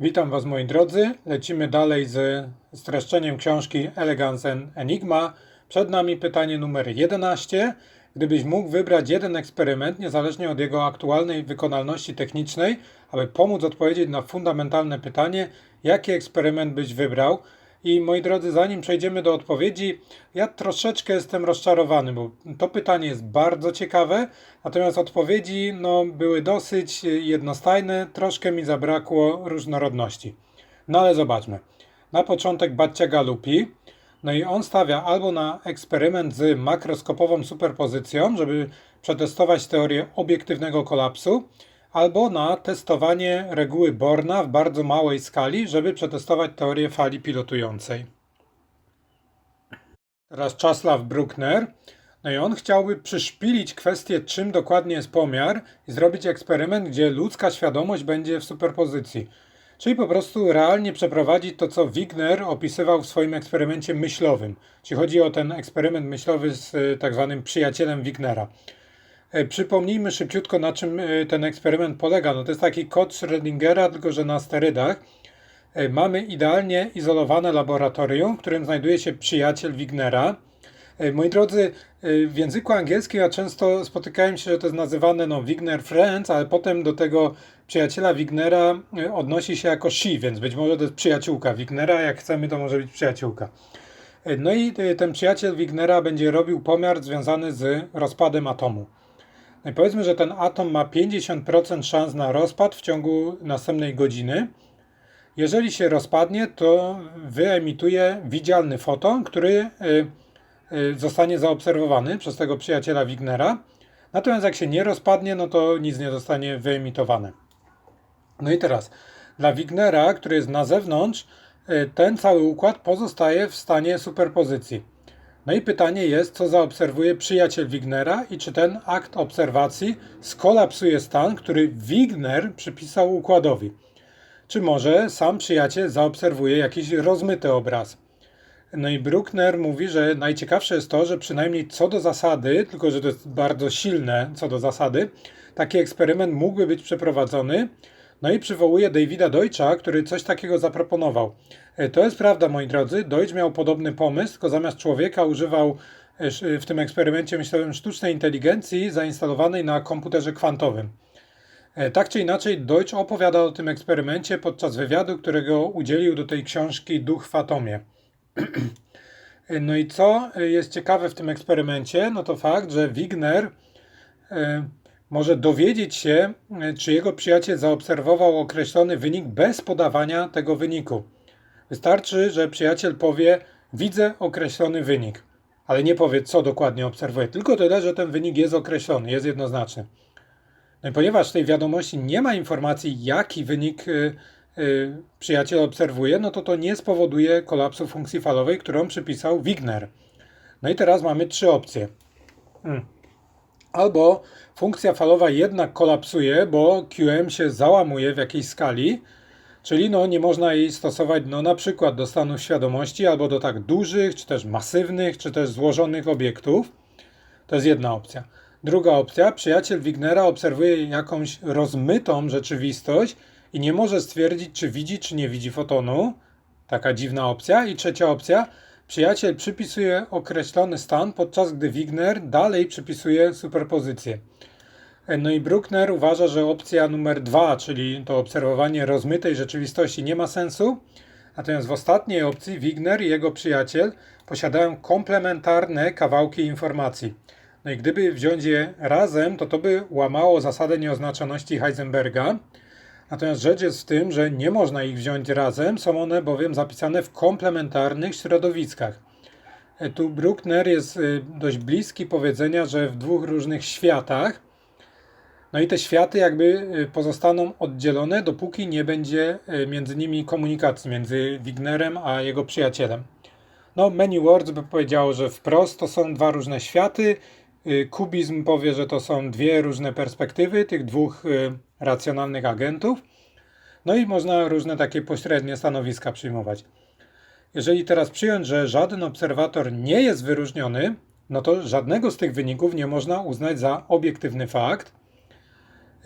Witam Was moi drodzy. Lecimy dalej z streszczeniem książki Elegance Enigma. Przed nami pytanie numer 11. Gdybyś mógł wybrać jeden eksperyment, niezależnie od jego aktualnej wykonalności technicznej, aby pomóc odpowiedzieć na fundamentalne pytanie, jaki eksperyment byś wybrał? I moi drodzy, zanim przejdziemy do odpowiedzi, ja troszeczkę jestem rozczarowany, bo to pytanie jest bardzo ciekawe, natomiast odpowiedzi no, były dosyć jednostajne, troszkę mi zabrakło różnorodności. No ale zobaczmy. Na początek Baccia Galupi. No i on stawia albo na eksperyment z makroskopową superpozycją, żeby przetestować teorię obiektywnego kolapsu, albo na testowanie reguły Borna w bardzo małej skali, żeby przetestować teorię fali pilotującej. Teraz Czesław Bruckner. No i on chciałby przyszpilić kwestię, czym dokładnie jest pomiar i zrobić eksperyment, gdzie ludzka świadomość będzie w superpozycji. Czyli po prostu realnie przeprowadzić to, co Wigner opisywał w swoim eksperymencie myślowym. Czyli chodzi o ten eksperyment myślowy z y, tak zwanym przyjacielem Wignera. E, Przypomnijmy szybciutko, na czym e, ten eksperyment polega. No to jest taki kod Schrödingera, tylko że na sterydach. E, Mamy idealnie izolowane laboratorium, w którym znajduje się przyjaciel Wignera. Moi drodzy, w języku angielskim ja często spotykałem się, że to jest nazywane no, Wigner Friends, ale potem do tego przyjaciela Wignera odnosi się jako she, więc być może to jest przyjaciółka Wignera. Jak chcemy, to może być przyjaciółka. No i ten przyjaciel Wignera będzie robił pomiar związany z rozpadem atomu. Powiedzmy, że ten atom ma 50% szans na rozpad w ciągu następnej godziny. Jeżeli się rozpadnie, to wyemituje widzialny foton, który y, y, zostanie zaobserwowany przez tego przyjaciela Wignera. Natomiast jak się nie rozpadnie, no to nic nie zostanie wyemitowane. No i teraz, dla Wignera, który jest na zewnątrz, y, ten cały układ pozostaje w stanie superpozycji. No i pytanie jest, co zaobserwuje przyjaciel Wignera i czy ten akt obserwacji skolapsuje stan, który Wigner przypisał układowi. Czy może sam przyjaciel zaobserwuje jakiś rozmyty obraz. No i Bruckner mówi, że najciekawsze jest to, że przynajmniej co do zasady, tylko że to jest bardzo silne co do zasady, taki eksperyment mógłby być przeprowadzony. No i przywołuje Davida Deutscha, który coś takiego zaproponował. E, To jest prawda, moi drodzy. Deutsch miał podobny pomysł, tylko zamiast człowieka używał e, w tym eksperymencie myślałem sztucznej inteligencji zainstalowanej na komputerze kwantowym. E, Tak czy inaczej, Deutsch opowiada o tym eksperymencie podczas wywiadu, którego udzielił do tej książki Duch w atomie. No i co jest ciekawe w tym eksperymencie, no to fakt, że Wigner może dowiedzieć się, e, czy jego przyjaciel zaobserwował określony wynik bez podawania tego wyniku. Wystarczy, że przyjaciel powie: Widzę określony wynik, ale nie powie, co dokładnie obserwuje, tylko tyle, że ten wynik jest określony, jest jednoznaczny. No i ponieważ w tej wiadomości nie ma informacji, jaki wynik y, y, przyjaciel obserwuje, no to to nie spowoduje kolapsu funkcji falowej, którą przypisał Wigner. No i teraz mamy trzy opcje. Hmm. Albo funkcja falowa jednak kolapsuje, bo QM się załamuje w jakiejś skali, czyli no nie można jej stosować no na przykład do stanów świadomości albo do tak dużych, czy też masywnych, czy też złożonych obiektów. To jest jedna opcja. Druga opcja, przyjaciel Wignera obserwuje jakąś rozmytą rzeczywistość i nie może stwierdzić, czy widzi, czy nie widzi fotonu. Taka dziwna opcja. I trzecia opcja, przyjaciel przypisuje określony stan, podczas gdy Wigner dalej przypisuje superpozycję. No i Bruckner uważa, że opcja numer dwa, czyli to obserwowanie rozmytej rzeczywistości, nie ma sensu. Natomiast w ostatniej opcji Wigner i jego przyjaciel posiadają komplementarne kawałki informacji. No i gdyby wziąć je razem, to to by łamało zasadę nieoznaczoności Heisenberga. Natomiast rzecz jest w tym, że nie można ich wziąć razem, są one bowiem zapisane w komplementarnych środowiskach. E, Tu Bruckner jest y, dość bliski powiedzenia, że w dwóch różnych światach. No i te światy jakby y, pozostaną oddzielone, dopóki nie będzie między nimi komunikacji między Wignerem a jego przyjacielem. No, Many Words by powiedziało, że wprost to są dwa różne światy. Kubizm powie, że to są dwie różne perspektywy tych dwóch racjonalnych agentów. No i można różne takie pośrednie stanowiska przyjmować. Jeżeli teraz przyjąć, że żaden obserwator nie jest wyróżniony, no to żadnego z tych wyników nie można uznać za obiektywny fakt,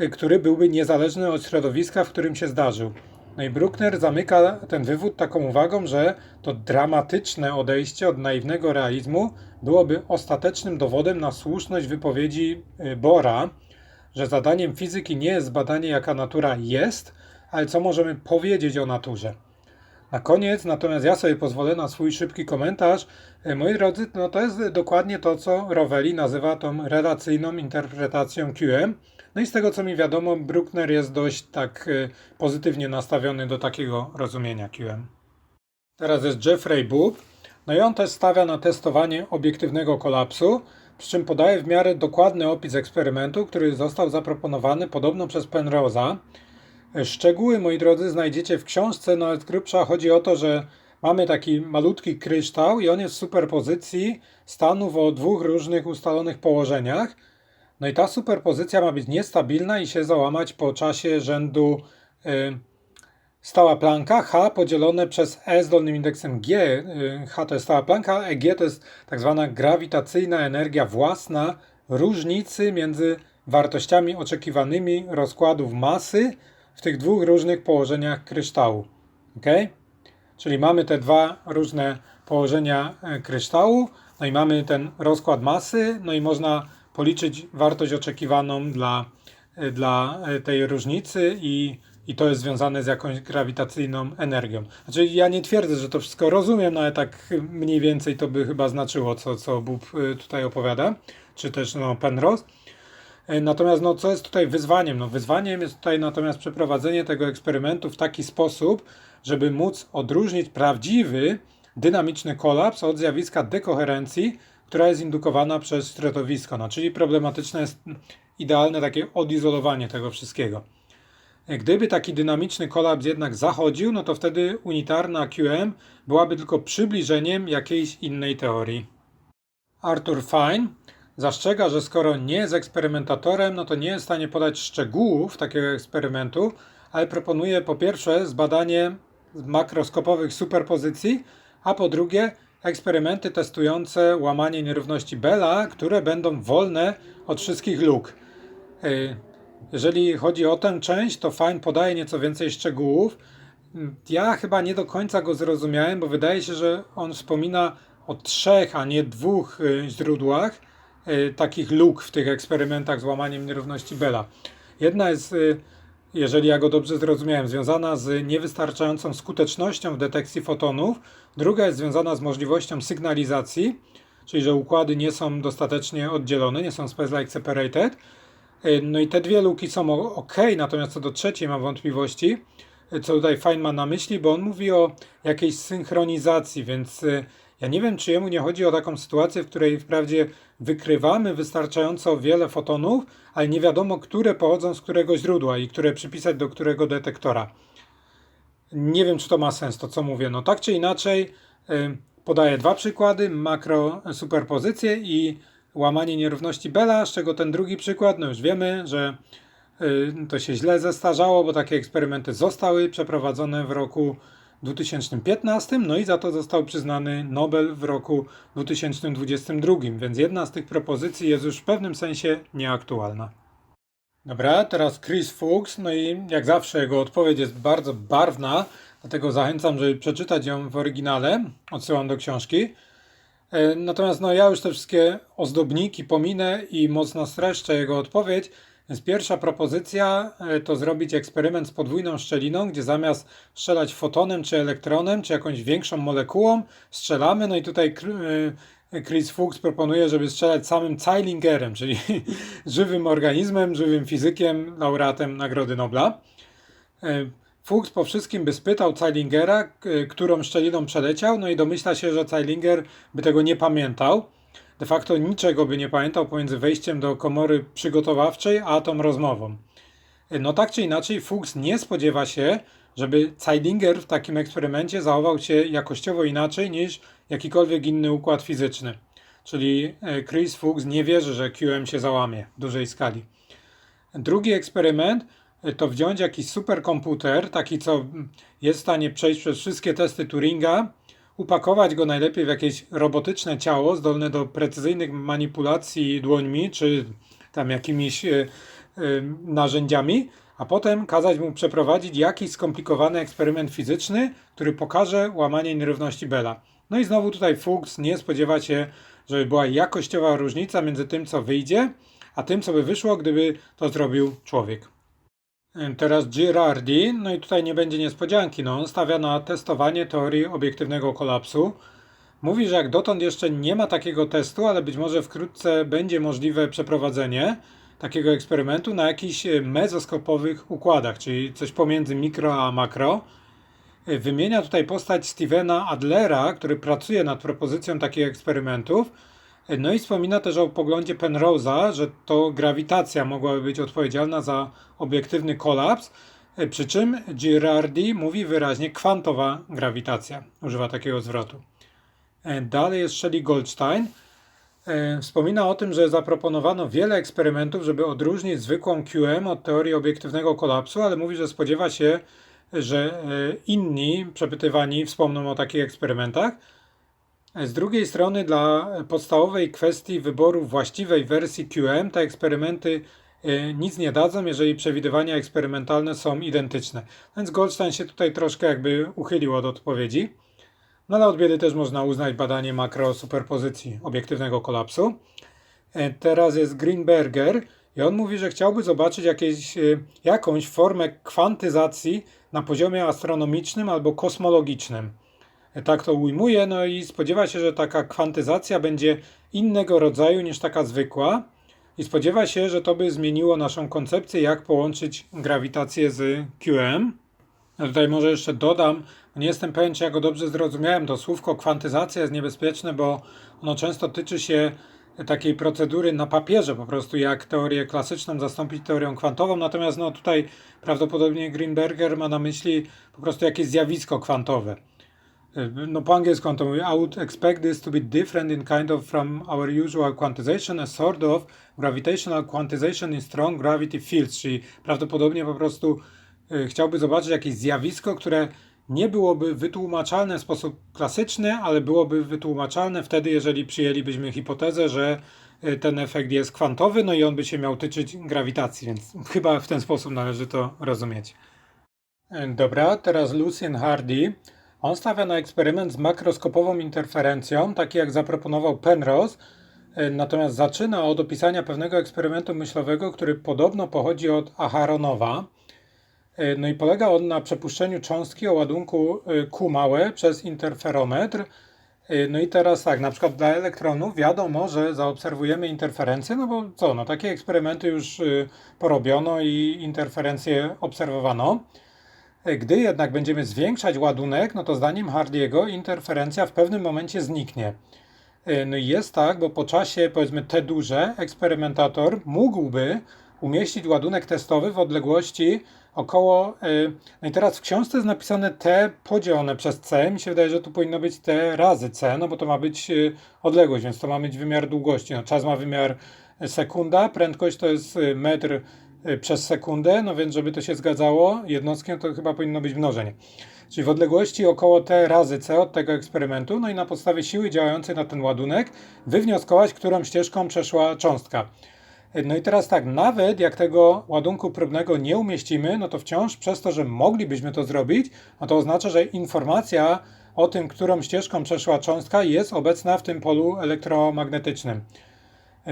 y, który byłby niezależny od środowiska, w którym się zdarzył. No i Bruckner zamyka ten wywód taką uwagą, że to dramatyczne odejście od naiwnego realizmu byłoby ostatecznym dowodem na słuszność wypowiedzi y, Bora, że zadaniem fizyki nie jest badanie, jaka natura jest, ale co możemy powiedzieć o naturze. Na koniec, natomiast ja sobie pozwolę na swój szybki komentarz. E, Moi drodzy, no to jest dokładnie to, co Rovelli nazywa tą relacyjną interpretacją QM. No i z tego, co mi wiadomo, Bruckner jest dość tak e, pozytywnie nastawiony do takiego rozumienia QM. Teraz jest Jeffrey Boob. No i on też stawia na testowanie obiektywnego kolapsu, przy czym podaje w miarę dokładny opis eksperymentu, który został zaproponowany podobno przez Penrose'a. Szczegóły, moi drodzy, znajdziecie w książce, no ale z grubsza chodzi o to, że mamy taki malutki kryształ i on jest w superpozycji stanów o dwóch różnych ustalonych położeniach. No i ta superpozycja ma być niestabilna i się załamać po czasie rzędu y, stała planka H podzielone przez E z dolnym indeksem G. Y, H to jest stała planka, a G to jest tak zwana grawitacyjna energia własna różnicy między wartościami oczekiwanymi rozkładów masy w tych dwóch różnych położeniach kryształu. Ok? Czyli mamy te dwa różne położenia e, kryształu, no i mamy ten rozkład masy, no i można policzyć wartość oczekiwaną dla, e, dla e, tej różnicy i, i to jest związane z jakąś grawitacyjną energią. Znaczy ja nie twierdzę, że to wszystko rozumiem, no ale tak mniej więcej to by chyba znaczyło, co, co Bób tutaj opowiada, czy też no, Penrose. Natomiast no, co jest tutaj wyzwaniem? No, wyzwaniem jest tutaj natomiast przeprowadzenie tego eksperymentu w taki sposób, żeby móc odróżnić prawdziwy dynamiczny kolaps od zjawiska dekoherencji, która jest indukowana przez środowisko. No, czyli problematyczne jest idealne takie odizolowanie tego wszystkiego. Gdyby taki dynamiczny kolaps jednak zachodził, no to wtedy unitarna QM byłaby tylko przybliżeniem jakiejś innej teorii. Arthur Fine zastrzega, że skoro nie jest eksperymentatorem, no to nie jest w stanie podać szczegółów takiego eksperymentu, ale proponuje po pierwsze zbadanie makroskopowych superpozycji, a po drugie eksperymenty testujące łamanie nierówności Bella, które będą wolne od wszystkich luk. Y, jeżeli chodzi o tę część, to Fine podaje nieco więcej szczegółów. Ja chyba nie do końca go zrozumiałem, bo wydaje się, że on wspomina o trzech, a nie dwóch y, źródłach y, takich luk w tych eksperymentach z łamaniem nierówności Bella. Jedna jest jeżeli ja go dobrze zrozumiałem, związana z niewystarczającą skutecznością w detekcji fotonów, druga jest związana z możliwością sygnalizacji, czyli że układy nie są dostatecznie oddzielone, nie są space-like separated. No i te dwie luki są ok, natomiast co do trzeciej mam wątpliwości, co tutaj Fine ma na myśli, bo on mówi o jakiejś synchronizacji, więc y, ja nie wiem, czy jemu nie chodzi o taką sytuację, w której wprawdzie wykrywamy wystarczająco wiele fotonów, ale nie wiadomo, które pochodzą z którego źródła i które przypisać do którego detektora. Nie wiem, czy to ma sens, to co mówię. No tak czy inaczej, y, podaję dwa przykłady, makro superpozycję i łamanie nierówności Bella, z czego ten drugi przykład, no już wiemy, że y, to się źle zestarzało, bo takie eksperymenty zostały przeprowadzone w roku 2015, no i za to został przyznany Nobel w roku 2022, więc jedna z tych propozycji jest już w pewnym sensie nieaktualna. Dobra, teraz Chris Fuchs, no i jak zawsze jego odpowiedź jest bardzo barwna, dlatego zachęcam, żeby przeczytać ją w oryginale, odsyłam do książki. E, natomiast no, ja już te wszystkie ozdobniki pominę i mocno streszczę jego odpowiedź, więc pierwsza propozycja e, to zrobić eksperyment z podwójną szczeliną, gdzie zamiast strzelać fotonem czy elektronem, czy jakąś większą molekułą, strzelamy. No i tutaj e, Chris Fuchs proponuje, żeby strzelać samym Zeilingerem, czyli żywym organizmem, żywym fizykiem, laureatem Nagrody Nobla. Fuchs po wszystkim by spytał Zeilingera, którą szczeliną przeleciał, no i domyśla się, że Zeilinger by tego nie pamiętał de facto niczego by nie pamiętał pomiędzy wejściem do komory przygotowawczej a tą rozmową. No tak czy inaczej, Fuchs nie spodziewa się, żeby Zeilinger w takim eksperymencie zachował się jakościowo inaczej niż jakikolwiek inny układ fizyczny. Czyli e, Chris Fuchs nie wierzy, że QM się załamie w dużej skali. Drugi eksperyment to wziąć jakiś superkomputer, taki co jest w stanie przejść przez wszystkie testy Turinga upakować go najlepiej w jakieś robotyczne ciało zdolne do precyzyjnych manipulacji dłońmi czy tam jakimiś y, y, narzędziami, a potem kazać mu przeprowadzić jakiś skomplikowany eksperyment fizyczny, który pokaże łamanie nierówności Bella. No i znowu tutaj Fuchs nie spodziewa się, żeby była jakościowa różnica między tym, co wyjdzie, a tym, co by wyszło, gdyby to zrobił człowiek. Teraz Girardi, no i tutaj nie będzie niespodzianki, no on stawia na testowanie teorii obiektywnego kolapsu. Mówi, że jak dotąd jeszcze nie ma takiego testu, ale być może wkrótce będzie możliwe przeprowadzenie takiego eksperymentu na jakichś mezoskopowych układach, czyli coś pomiędzy mikro a makro. Wymienia tutaj postać Stevena Adlera, który pracuje nad propozycją takich eksperymentów. No i wspomina też o poglądzie Penrose'a, że to grawitacja mogłaby być odpowiedzialna za obiektywny kolaps, przy czym Girardi mówi wyraźnie kwantowa grawitacja. Używa takiego zwrotu. Dalej jest Shelley Goldstein. Wspomina o tym, że zaproponowano wiele eksperymentów, żeby odróżnić zwykłą QM od teorii obiektywnego kolapsu, ale mówi, że spodziewa się, że e, inni przepytywani wspomną o takich eksperymentach. Z drugiej strony, dla podstawowej kwestii wyboru właściwej wersji QM, te eksperymenty e, nic nie dadzą, jeżeli przewidywania eksperymentalne są identyczne. Więc Goldstein się tutaj troszkę jakby uchylił od odpowiedzi. No ale od biedy też można uznać badanie makrosuperpozycji obiektywnego kolapsu. E, teraz jest Greenberger i on mówi, że chciałby zobaczyć jakieś, jakąś formę kwantyzacji na poziomie astronomicznym albo kosmologicznym. Tak to ujmuje, no i spodziewa się, że taka kwantyzacja będzie innego rodzaju niż taka zwykła. I spodziewa się, że to by zmieniło naszą koncepcję, jak połączyć grawitację z QM. Tutaj może jeszcze dodam, nie jestem pewien, czy ja go dobrze zrozumiałem, to słówko kwantyzacja jest niebezpieczne, bo ono często tyczy się takiej procedury na papierze, po prostu jak teorię klasyczną zastąpić teorią kwantową, natomiast no tutaj prawdopodobnie Greenberger ma na myśli po prostu jakieś zjawisko kwantowe. No po angielsku on to mówi, I would expect this to be different in kind of from our usual quantization, a sort of gravitational quantization in strong gravity fields, czyli prawdopodobnie po prostu y, chciałby zobaczyć jakieś zjawisko, które nie byłoby wytłumaczalne w sposób klasyczny, ale byłoby wytłumaczalne wtedy, jeżeli przyjęlibyśmy hipotezę, że y, ten efekt jest kwantowy, no i on by się miał tyczyć grawitacji, więc chyba w ten sposób należy to rozumieć. Dobra, teraz Lucien Hardy. On stawia na eksperyment z makroskopową interferencją, taki jak zaproponował Penrose, y, natomiast zaczyna od opisania pewnego eksperymentu myślowego, który podobno pochodzi od Aharonowa. E, no i polega on na przepuszczeniu cząstki o ładunku e, Q małe przez interferometr. E, no i teraz tak, na przykład dla elektronów wiadomo, że zaobserwujemy interferencję, no bo co, no takie eksperymenty już porobiono i interferencje obserwowano. Gdy jednak będziemy zwiększać ładunek, no to zdaniem Hardiego interferencja w pewnym momencie zniknie. No i jest tak, bo po czasie powiedzmy T duże eksperymentator mógłby umieścić ładunek testowy w odległości około. Y, no i teraz w książce jest napisane T podzielone przez C. Mi się wydaje, że tu powinno być T razy C, no bo to ma być y, odległość, więc to ma mieć wymiar długości. No, czas ma wymiar sekunda, prędkość to jest y, metr przez sekundę, no więc żeby to się zgadzało jednostkiem, to chyba powinno być mnożenie. Czyli w odległości około T razy C od tego eksperymentu, no i na podstawie siły działającej na ten ładunek wywnioskować, którą ścieżką przeszła cząstka. No i teraz tak, nawet jak tego ładunku próbnego nie umieścimy, no to wciąż przez to, że moglibyśmy to zrobić, no to oznacza, że informacja o tym, którą ścieżką przeszła cząstka jest obecna w tym polu elektromagnetycznym.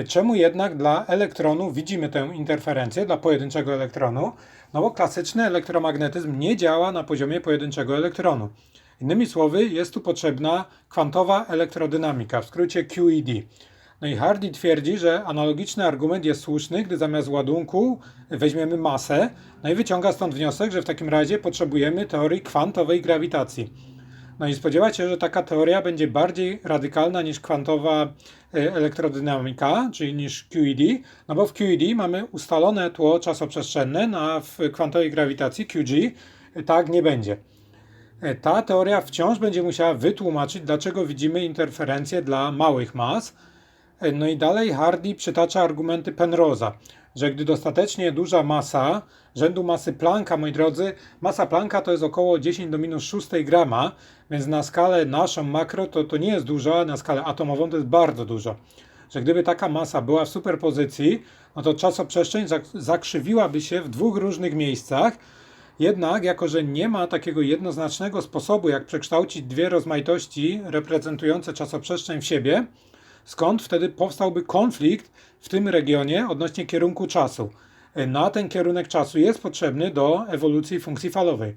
Czemu jednak dla elektronu widzimy tę interferencję, dla pojedynczego elektronu? No bo klasyczny elektromagnetyzm nie działa na poziomie pojedynczego elektronu. Innymi słowy, jest tu potrzebna kwantowa elektrodynamika, w skrócie QED. No i Hardy twierdzi, że analogiczny argument jest słuszny, gdy zamiast ładunku weźmiemy masę, no i wyciąga stąd wniosek, że w takim razie potrzebujemy teorii kwantowej grawitacji. No i spodziewać się, że taka teoria będzie bardziej radykalna niż kwantowa e, elektrodynamika, czyli niż QED, no bo w QED mamy ustalone tło czasoprzestrzenne, no a w kwantowej grawitacji QG tak nie będzie. E, ta teoria wciąż będzie musiała wytłumaczyć, dlaczego widzimy interferencje dla małych mas, no i dalej Hardy przytacza argumenty Penrose'a, że gdy dostatecznie duża masa, rzędu masy Plancka, moi drodzy, masa Plancka to jest około 10 do minus 6 grama, więc na skalę naszą makro to, to nie jest dużo, a na skalę atomową to jest bardzo dużo. że gdyby taka masa była w superpozycji, no to czasoprzestrzeń zak- zakrzywiłaby się w dwóch różnych miejscach. Jednak, jako że nie ma takiego jednoznacznego sposobu, jak przekształcić dwie rozmaitości reprezentujące czasoprzestrzeń w siebie, skąd wtedy powstałby konflikt w tym regionie odnośnie kierunku czasu. Na ten kierunek czasu jest potrzebny do ewolucji funkcji falowej.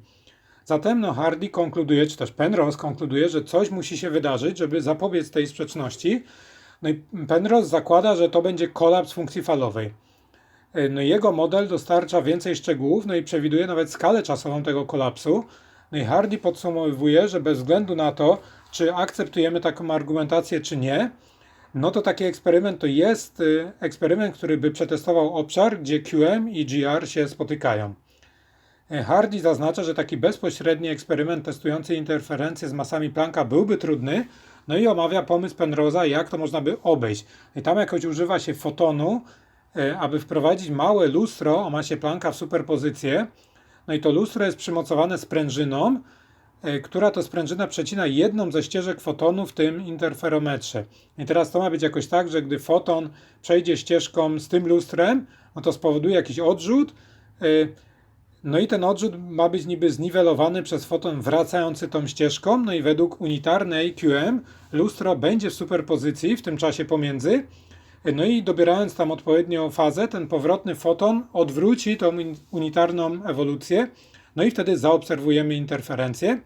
Zatem no, Hardy konkluduje, czy też Penrose konkluduje, że coś musi się wydarzyć, żeby zapobiec tej sprzeczności. No i Penrose zakłada, że to będzie kolaps funkcji falowej. No i jego model dostarcza więcej szczegółów, no i przewiduje nawet skalę czasową tego kolapsu. No i Hardy podsumowuje, że bez względu na to, czy akceptujemy taką argumentację, czy nie, no to taki eksperyment to jest y, eksperyment, który by przetestował obszar, gdzie QM i GR się spotykają. E, Hardy zaznacza, że taki bezpośredni eksperyment testujący interferencje z masami Plancka byłby trudny, no i omawia pomysł Penrose'a, jak to można by obejść. I tam jakoś używa się fotonu, e, aby wprowadzić małe lustro o masie Plancka w superpozycję. No i to lustro jest przymocowane sprężyną, która to sprężyna przecina jedną ze ścieżek fotonu w tym interferometrze. I teraz to ma być jakoś tak, że gdy foton przejdzie ścieżką z tym lustrem, no to spowoduje jakiś odrzut. e, no i ten odrzut ma być niby zniwelowany przez foton wracający tą ścieżką, no i według unitarnej QM lustro będzie w superpozycji w tym czasie pomiędzy, no i dobierając tam odpowiednią fazę, ten powrotny foton odwróci tą unitarną ewolucję, no i wtedy zaobserwujemy interferencję.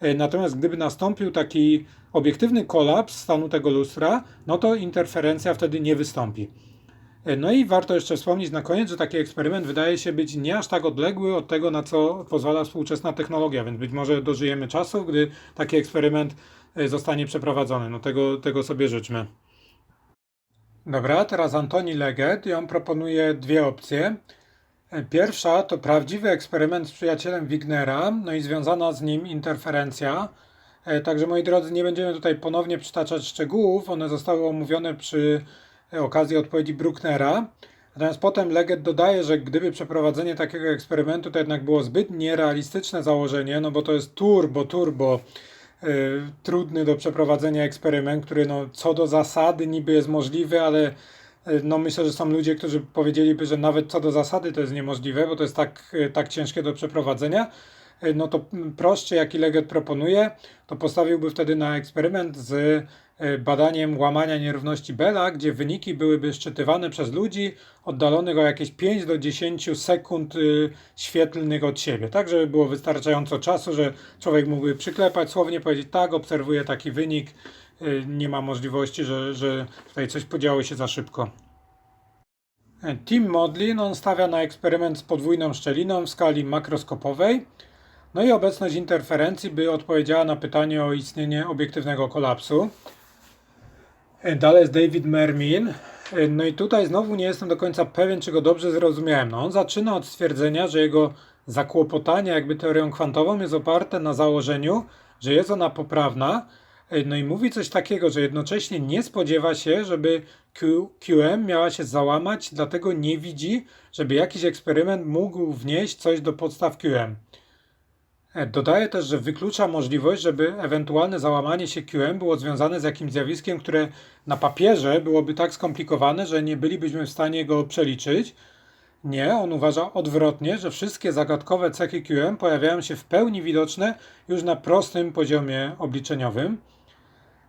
E, Natomiast gdyby nastąpił taki obiektywny kolaps stanu tego lustra, no to interferencja wtedy nie wystąpi. No i warto jeszcze wspomnieć na koniec, że taki eksperyment wydaje się być nie aż tak odległy od tego, na co pozwala współczesna technologia, więc być może dożyjemy czasów, gdy taki eksperyment e, zostanie przeprowadzony. No tego, tego sobie życzmy. Dobra, teraz Antoni Leggett i on proponuje dwie opcje. Pierwsza to prawdziwy eksperyment z przyjacielem Wignera, no i związana z nim interferencja. E, Także moi drodzy, nie będziemy tutaj ponownie przytaczać szczegółów, one zostały omówione przy e, okazji odpowiedzi Brucknera. Natomiast potem Leggett dodaje, że gdyby przeprowadzenie takiego eksperymentu to jednak było zbyt nierealistyczne założenie, no bo to jest turbo, turbo y, trudny do przeprowadzenia eksperyment, który no, co do zasady niby jest możliwy, ale no, myślę, że są ludzie, którzy powiedzieliby, że nawet co do zasady to jest niemożliwe, bo to jest tak, y, tak ciężkie do przeprowadzenia. Y, No to mm, prostszy, jaki Leggett proponuje, to postawiłby wtedy na eksperyment z y, badaniem łamania nierówności Bella, gdzie wyniki byłyby szczytywane przez ludzi oddalonych o jakieś 5 do 10 sekund y, świetlnych od siebie, tak żeby było wystarczająco czasu, że człowiek mógłby przyklepać, słownie powiedzieć tak, obserwuję taki wynik, y, nie ma możliwości, że, że tutaj coś podziało się za szybko. E, Tim Modlin on stawia na eksperyment z podwójną szczeliną w skali makroskopowej. No i obecność interferencji by odpowiedziała na pytanie o istnienie obiektywnego kolapsu. E, Dalej jest David Mermin. E, No i tutaj znowu nie jestem do końca pewien, czy go dobrze zrozumiałem. No on zaczyna od stwierdzenia, że jego zakłopotanie jakby teorią kwantową jest oparte na założeniu, że jest ona poprawna. E, No i mówi coś takiego, że jednocześnie nie spodziewa się, żeby Q, QM miała się załamać, dlatego nie widzi, żeby jakiś eksperyment mógł wnieść coś do podstaw QM. E, Dodaje też, że wyklucza możliwość, żeby ewentualne załamanie się QM było związane z jakimś zjawiskiem, które na papierze byłoby tak skomplikowane, że nie bylibyśmy w stanie go przeliczyć. Nie, on uważa odwrotnie, że wszystkie zagadkowe cechy QM pojawiają się w pełni widoczne już na prostym poziomie obliczeniowym.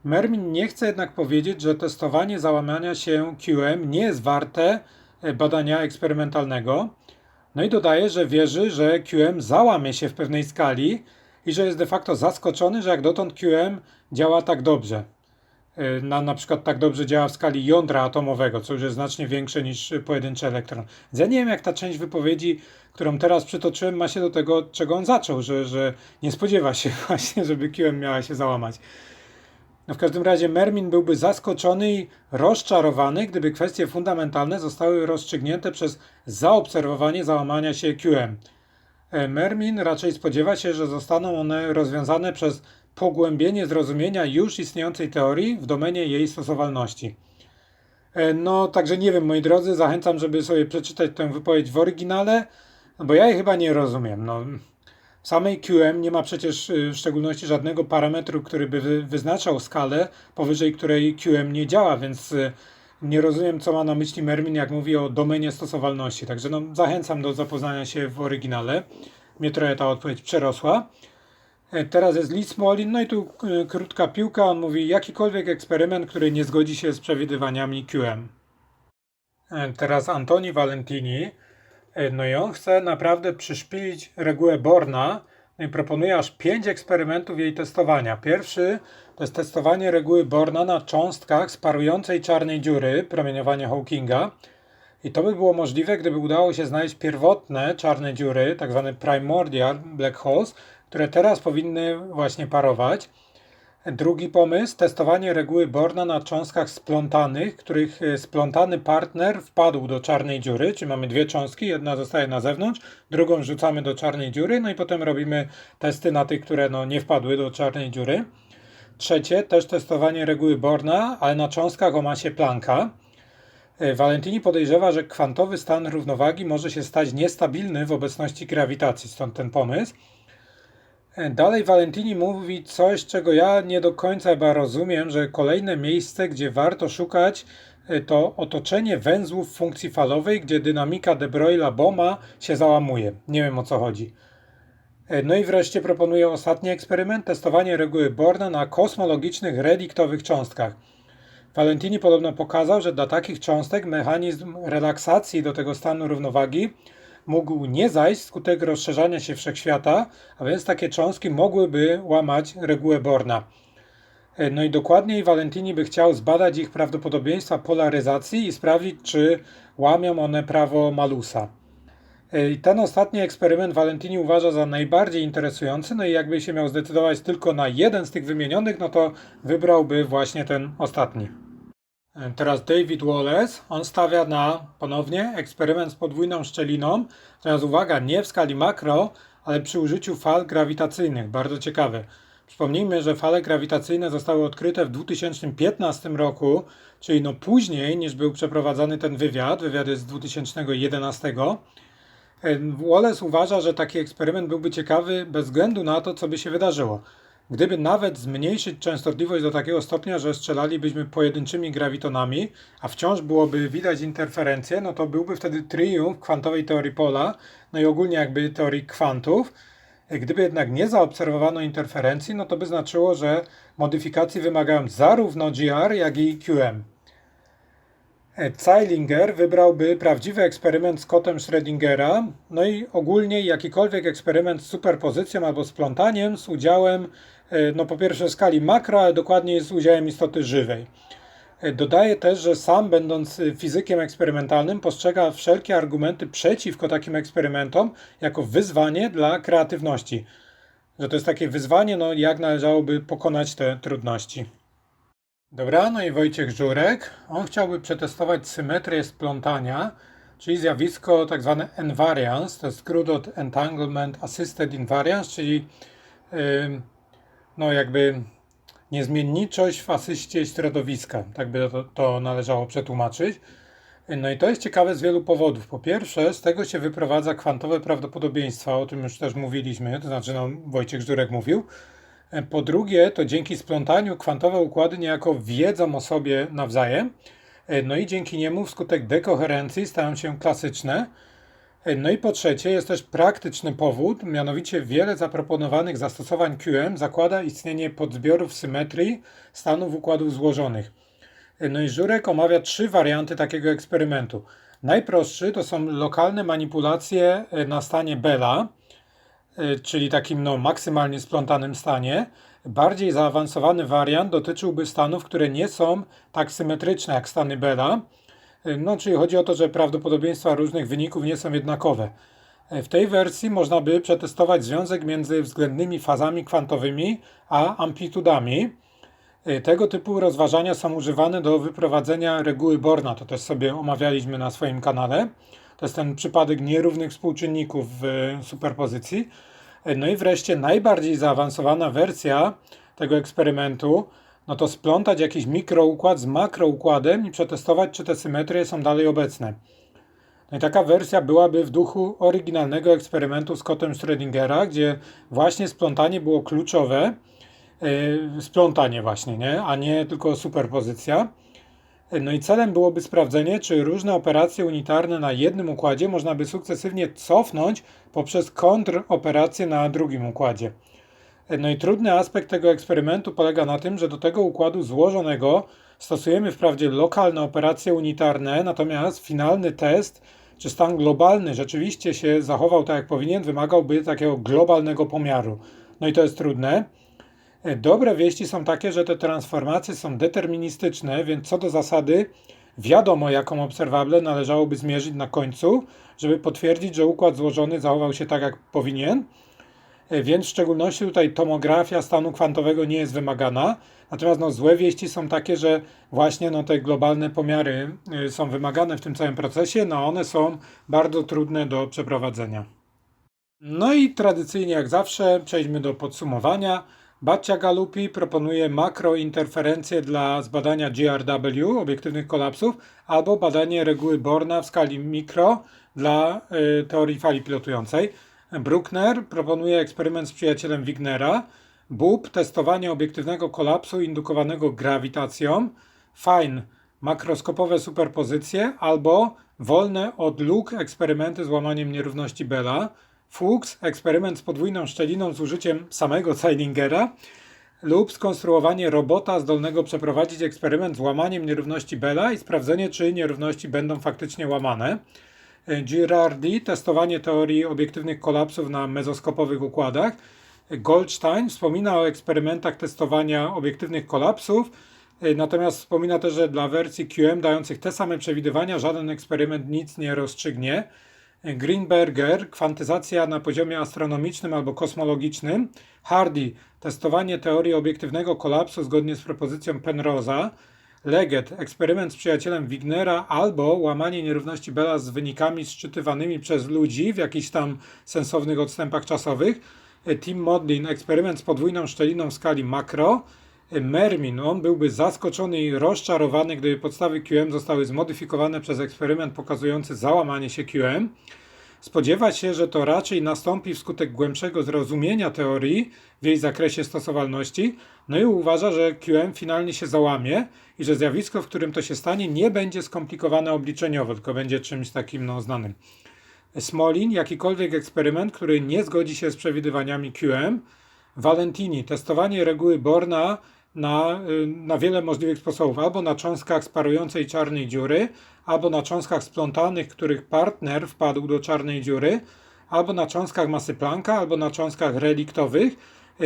Mermin nie chce jednak powiedzieć, że testowanie załamania się QM nie jest warte e, badania eksperymentalnego. No i dodaje, że wierzy, że QM załamie się w pewnej skali i że jest de facto zaskoczony, że jak dotąd QM działa tak dobrze. Yy, Na, na przykład tak dobrze działa w skali jądra atomowego, co już jest znacznie większe niż pojedynczy elektron. Więc ja nie wiem, jak ta część wypowiedzi, którą teraz przytoczyłem, ma się do tego, czego on zaczął, że, że nie spodziewa się właśnie, żeby QM miała się załamać. No w każdym razie Mermin byłby zaskoczony i rozczarowany, gdyby kwestie fundamentalne zostały rozstrzygnięte przez zaobserwowanie załamania się QM. E, Mermin raczej spodziewa się, że zostaną one rozwiązane przez pogłębienie zrozumienia już istniejącej teorii w domenie jej stosowalności. E, No, także nie wiem, moi drodzy, zachęcam, żeby sobie przeczytać tę wypowiedź w oryginale, bo ja jej chyba nie rozumiem. No, samej QM nie ma przecież y, w szczególności żadnego parametru, który by wy- wyznaczał skalę, powyżej której QM nie działa, więc y, nie rozumiem, co ma na myśli Mermin, jak mówi o domenie stosowalności. Także no, zachęcam do zapoznania się w oryginale. Mnie trochę ta odpowiedź przerosła. E, Teraz jest Lee Smolin, no i tu e, krótka piłka. On mówi, jakikolwiek eksperyment, który nie zgodzi się z przewidywaniami QM. E, Teraz Antoni Valentini. E, No i on chce naprawdę przyszpilić regułę Borna no i proponuje aż pięć eksperymentów jej testowania. Pierwszy to jest testowanie reguły Borna na cząstkach z parującej czarnej dziury, promieniowania Hawkinga. I to by było możliwe, gdyby udało się znaleźć pierwotne czarne dziury, tak zwane primordial black holes, które teraz powinny właśnie parować. Drugi pomysł, testowanie reguły Borna na cząstkach splątanych, których e, splątany partner wpadł do czarnej dziury, czyli mamy dwie cząstki, jedna zostaje na zewnątrz, drugą rzucamy do czarnej dziury, no i potem robimy testy na tych, które no, nie wpadły do czarnej dziury. Trzecie, też testowanie reguły Borna, ale na cząstkach o masie Plancka. E, Valentini podejrzewa, że kwantowy stan równowagi może się stać niestabilny w obecności grawitacji, stąd ten pomysł. Dalej Valentini mówi coś, czego ja nie do końca chyba rozumiem, że kolejne miejsce, gdzie warto szukać, e, to otoczenie węzłów funkcji falowej, gdzie dynamika de Broglie'a-Boma się załamuje. Nie wiem o co chodzi. E, No i wreszcie proponuję ostatni eksperyment, testowanie reguły Borna na kosmologicznych reliktowych cząstkach. Valentini podobno pokazał, że dla takich cząstek mechanizm relaksacji do tego stanu równowagi mógł nie zajść wskutek rozszerzania się wszechświata, a więc takie cząstki mogłyby łamać regułę Borna. E, No i dokładniej Valentini by chciał zbadać ich prawdopodobieństwa polaryzacji i sprawdzić, czy łamią one prawo Malusa. E, I ten ostatni eksperyment Valentini uważa za najbardziej interesujący, no i jakby się miał zdecydować tylko na jeden z tych wymienionych, no to wybrałby właśnie ten ostatni. Teraz David Wallace, on stawia na ponownie eksperyment z podwójną szczeliną, natomiast uwaga, nie w skali makro, ale przy użyciu fal grawitacyjnych, bardzo ciekawe. Przypomnijmy, że fale grawitacyjne zostały odkryte w 2015 roku, czyli no później niż był przeprowadzany ten wywiad, wywiad jest z 2011. E, Wallace uważa, że taki eksperyment byłby ciekawy bez względu na to, co by się wydarzyło. Gdyby nawet zmniejszyć częstotliwość do takiego stopnia, że strzelalibyśmy pojedynczymi gravitonami, a wciąż byłoby widać interferencje, no to byłby wtedy triumf kwantowej teorii pola, no i ogólnie jakby teorii kwantów. Gdyby jednak nie zaobserwowano interferencji, no to by znaczyło, że modyfikacji wymagają zarówno GR, jak i QM. Zeilinger wybrałby prawdziwy eksperyment z kotem Schrödingera, no i ogólnie jakikolwiek eksperyment z superpozycją albo splątaniem z udziałem, no po pierwsze skali makro, ale dokładniej z udziałem istoty żywej. E, Dodaje też, że sam będąc e, fizykiem eksperymentalnym postrzega wszelkie argumenty przeciwko takim eksperymentom jako wyzwanie dla kreatywności. Że to jest takie wyzwanie, no jak należałoby pokonać te trudności. Dobra, no i Wojciech Żurek. On chciałby przetestować symetrię splątania, czyli zjawisko tak zwane invariance, to jest skrót od Entanglement Assisted Invariance, czyli ym, no jakby niezmienniczość w asyście środowiska, tak by to, to należało przetłumaczyć. No i to jest ciekawe z wielu powodów. Po pierwsze, z tego się wyprowadza kwantowe prawdopodobieństwa, o tym już też mówiliśmy, to znaczy no, Wojciech Żurek mówił. Po drugie, to dzięki splątaniu kwantowe układy niejako wiedzą o sobie nawzajem, no i dzięki niemu wskutek dekoherencji stają się klasyczne. No i po trzecie, jest też praktyczny powód, mianowicie wiele zaproponowanych zastosowań QM zakłada istnienie podzbiorów symetrii stanów układów złożonych. No i Żurek omawia trzy warianty takiego eksperymentu. Najprostszy to są lokalne manipulacje e, na stanie Bella, y, czyli takim no, maksymalnie splątanym stanie. Bardziej zaawansowany wariant dotyczyłby stanów, które nie są tak symetryczne jak stany Bella. No, czyli chodzi o to, że prawdopodobieństwa różnych wyników nie są jednakowe. W tej wersji można by przetestować związek między względnymi fazami kwantowymi a amplitudami. Tego typu rozważania są używane do wyprowadzenia reguły Borna. To też sobie omawialiśmy na swoim kanale. To jest ten przypadek nierównych współczynników w superpozycji. No i wreszcie najbardziej zaawansowana wersja tego eksperymentu, no to splątać jakiś mikroukład z makroukładem i przetestować, czy te symetrie są dalej obecne. No i taka wersja byłaby w duchu oryginalnego eksperymentu z kotem Schrödingera, gdzie właśnie splątanie było kluczowe. Yy, splątanie właśnie, nie? a nie tylko superpozycja. No i celem byłoby sprawdzenie, czy różne operacje unitarne na jednym układzie można by sukcesywnie cofnąć poprzez kontroperacje na drugim układzie. No i trudny aspekt tego eksperymentu polega na tym, że do tego układu złożonego stosujemy wprawdzie lokalne operacje unitarne, natomiast finalny test, czy stan globalny rzeczywiście się zachował tak jak powinien, wymagałby takiego globalnego pomiaru. No i to jest trudne. Dobre wieści są takie, że te transformacje są deterministyczne, więc co do zasady wiadomo, jaką obserwablę należałoby zmierzyć na końcu, żeby potwierdzić, że układ złożony zachował się tak, jak powinien. Więc w szczególności tutaj tomografia stanu kwantowego nie jest wymagana. Natomiast no, złe wieści są takie, że właśnie no, te globalne pomiary y, są wymagane w tym całym procesie, no one są bardzo trudne do przeprowadzenia. No i tradycyjnie jak zawsze przejdźmy do podsumowania. Baccia Galupi proponuje makrointerferencje dla zbadania GRW, obiektywnych kolapsów, albo badanie reguły Borna w skali mikro dla y, teorii fali pilotującej. Bruckner proponuje eksperyment z przyjacielem Wignera, BUB testowanie obiektywnego kolapsu indukowanego grawitacją, Fine makroskopowe superpozycje. Albo wolne od luk eksperymenty z łamaniem nierówności Bella, Fuchs eksperyment z podwójną szczeliną z użyciem samego Zeilingera lub skonstruowanie robota zdolnego przeprowadzić eksperyment z łamaniem nierówności Bella i sprawdzenie, czy nierówności będą faktycznie łamane. Girardi testowanie teorii obiektywnych kolapsów na mezoskopowych układach. Goldstein wspomina o eksperymentach testowania obiektywnych kolapsów, natomiast wspomina też, że dla wersji QM dających te same przewidywania żaden eksperyment nic nie rozstrzygnie. Greenberger, kwantyzacja na poziomie astronomicznym albo kosmologicznym. Hardy, testowanie teorii obiektywnego kolapsu zgodnie z propozycją Penrose'a. Leggett, eksperyment z przyjacielem Wignera albo łamanie nierówności Bella z wynikami szczytywanymi przez ludzi w jakichś tam sensownych odstępach czasowych. Tim Modlin, eksperyment z podwójną szczeliną w skali makro. Mermin, on byłby zaskoczony i rozczarowany, gdyby podstawy QM zostały zmodyfikowane przez eksperyment pokazujący załamanie się QM. Spodziewa się, że to raczej nastąpi wskutek głębszego zrozumienia teorii w jej zakresie stosowalności, no i uważa, że QM finalnie się załamie i że zjawisko, w którym to się stanie, nie będzie skomplikowane obliczeniowo, tylko będzie czymś takim no, znanym. Smolin, jakikolwiek eksperyment, który nie zgodzi się z przewidywaniami QM. Valentini, testowanie reguły Borna na, y, na wiele możliwych sposobów, albo na cząstkach sparującej czarnej dziury, albo na cząstkach splątanych, których partner wpadł do czarnej dziury, albo na cząstkach masy Plancka, albo na cząstkach reliktowych.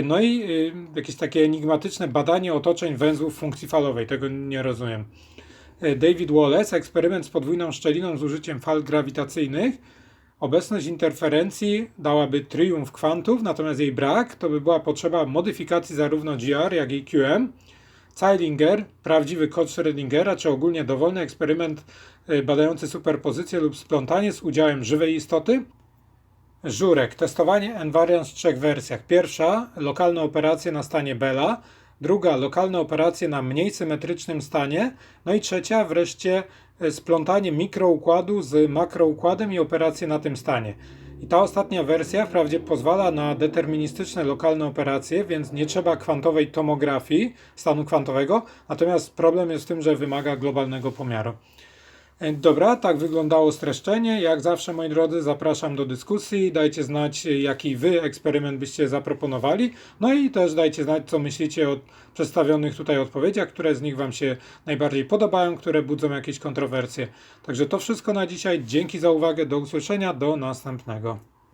No i y, jakieś takie enigmatyczne badanie otoczeń węzłów funkcji falowej. Tego nie rozumiem. Y, David Wallace, eksperyment z podwójną szczeliną z użyciem fal grawitacyjnych. Obecność interferencji dałaby triumf kwantów, natomiast jej brak to by była potrzeba modyfikacji zarówno GR, jak i QM. Zeilinger, prawdziwy kod Schrödingera, czy ogólnie dowolny eksperyment y, badający superpozycję lub splątanie z udziałem żywej istoty. Żurek, testowanie n-variant w trzech wersjach. Pierwsza, lokalne operacje na stanie Bella. Druga, lokalne operacje na mniej symetrycznym stanie. No i trzecia, wreszcie splątanie mikroukładu z makroukładem i operacje na tym stanie. I ta ostatnia wersja wprawdzie pozwala na deterministyczne lokalne operacje, więc nie trzeba kwantowej tomografii stanu kwantowego, natomiast problem jest w tym, że wymaga globalnego pomiaru. Dobra, tak wyglądało streszczenie. Jak zawsze, moi drodzy, zapraszam do dyskusji. Dajcie znać, jaki wy eksperyment byście zaproponowali. No i też dajcie znać, co myślicie o przedstawionych tutaj odpowiedziach, które z nich wam się najbardziej podobają, które budzą jakieś kontrowersje. Także to wszystko na dzisiaj. Dzięki za uwagę. Do usłyszenia. Do następnego.